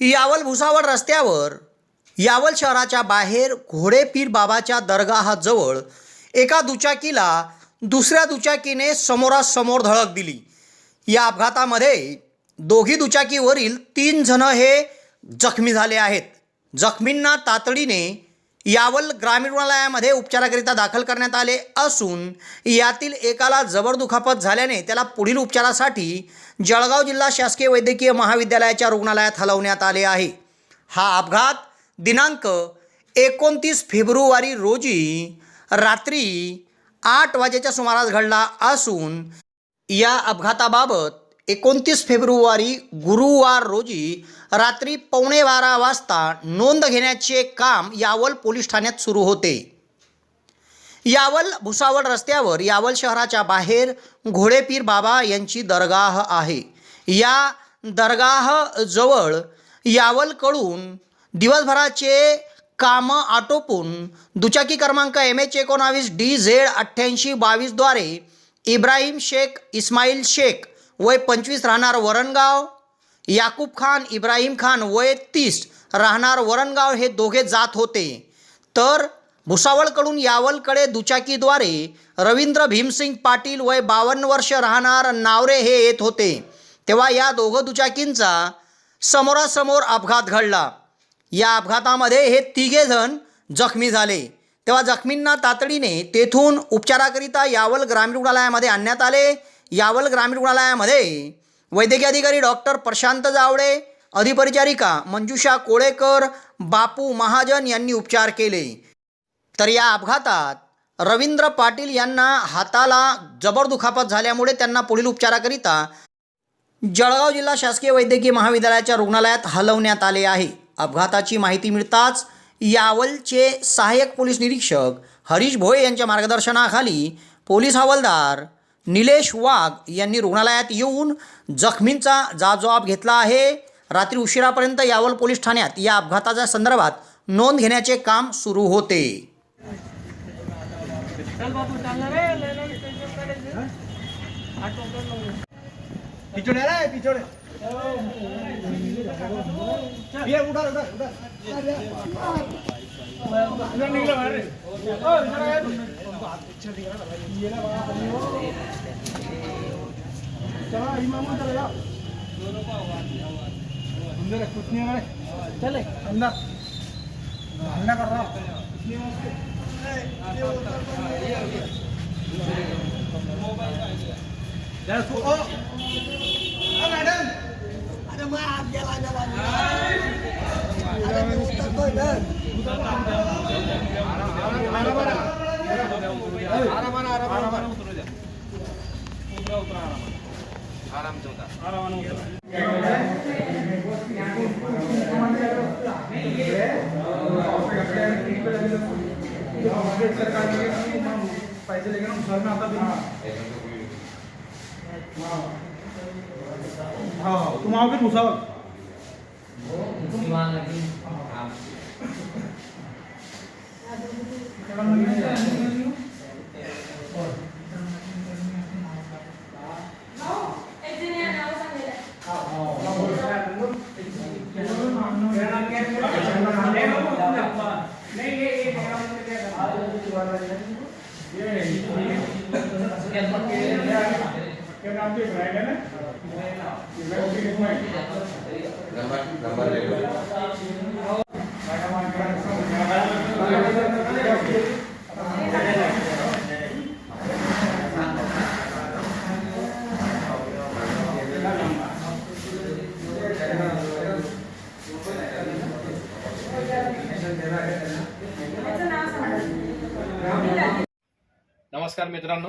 यावल भुसावळ रस्त्यावर यावल शहराच्या बाहेर घोडेपीर बाबाच्या दरगाहाजवळ एका दुचाकीला दुसऱ्या दुचाकीने समोरासमोर धडक दिली. या अपघातामध्ये दोघी दुचाकीवरील तीन जण हे जखमी झाले आहेत. जखमींना तातडीने यावल ग्रामीण रुग्णालयामध्ये उपचाराकरिता दाखल करण्यात आले असून यातील एकाला जबर दुखापत झाल्याने त्याला पुढील उपचारासाठी जळगाव जिल्हा शासकीय वैद्यकीय महाविद्यालयाच्या रुग्णालयात हलवण्यात आले आहे. हा अपघात दिनांक एकोणतीस फेब्रुवारी रोजी रात्री आठ वाजेच्या सुमारास घडला असून या अपघाताबाबत एकोणतीस फेब्रुवारी गुरुवार रोजी रात्री पावणे बारा वाजता नोंद घेण्याचे काम यावल पोलीस ठाण्यात सुरू होते. यावल भुसावळ रस्त्यावर यावल शहराच्या बाहेर घोडेपीर बाबा यांची दरगाह आहे. या दरगाह जवळ यावलकडून दिवसभराचे कामं आटोपून दुचाकी क्रमांक एम एच एकोणावीस डी झेड अठ्ठ्याऐंशी बावीसद्वारे इब्राहिम शेख इस्माईल शेख वय पंचवीस राहणार वरणगाव. याकूब खान इब्राहिम खान वय तीस राहणार वरणगाव हे दोघे जात होते. तर भुसावळकडून यावलकडे दुचाकीद्वारे रवींद्र भीमसिंग पाटील वय बावन्न वर्ष राहणार नावरे हे येत होते. तेव्हा या दोघं दुचाकींचा समोरासमोर अपघात घडला. या अपघातामध्ये हे तिघेजण जखमी झाले. तेव्हा जखमींना तातडीने तेथून उपचाराकरिता यावल ग्रामीण रुग्णालयामध्ये आणण्यात आले. यावल ग्रामीण रुग्णालयामध्ये वैद्यकीय अधिकारी डॉक्टर प्रशांत जावडे अधिपरिचारिका मंजुषा कोळेकर बापू महाजन यांनी उपचार केले. तर या अपघातात रवींद्र पाटील यांना हाताला जबर दुखापत झाल्यामुळे त्यांना पुढील उपचाराकरिता जळगाव जिल्हा शासकीय वैद्यकीय महाविद्यालयाच्या रुग्णालयात हलवण्यात आले आहे. अपघाताची माहिती मिळताच यावलचे सहाय्यक पोलीस निरीक्षक हरीश भोये यांच्या मार्गदर्शनाखाली पोलीस हवालदार निलेश वाघ यांनी रुग्णालयात येऊन जखमींचा जाजवाब घेतला आहे. रात्री उशिरापर्यंत यावल पोलीस ठाण्यात या अपघाताच्या संदर्भात नोंद घेण्याचे काम सुरू होते. पिछोड़े रे पिछोड़े ये उठा उठा उठा इधर निकले बाहर रे ओ इधर आ चलो इमाम चले जाओ अंदर कुछ नहीं है चले अंदर अंदर कर रहा जरा सो ओ ओ मॅडम अरे मग आत गेला गेला अरे मी उतरतोय ना पैसे लेके ना सर में आता भी हाँ तुम आओगे भूसावल नमस्कार मित्रांनो.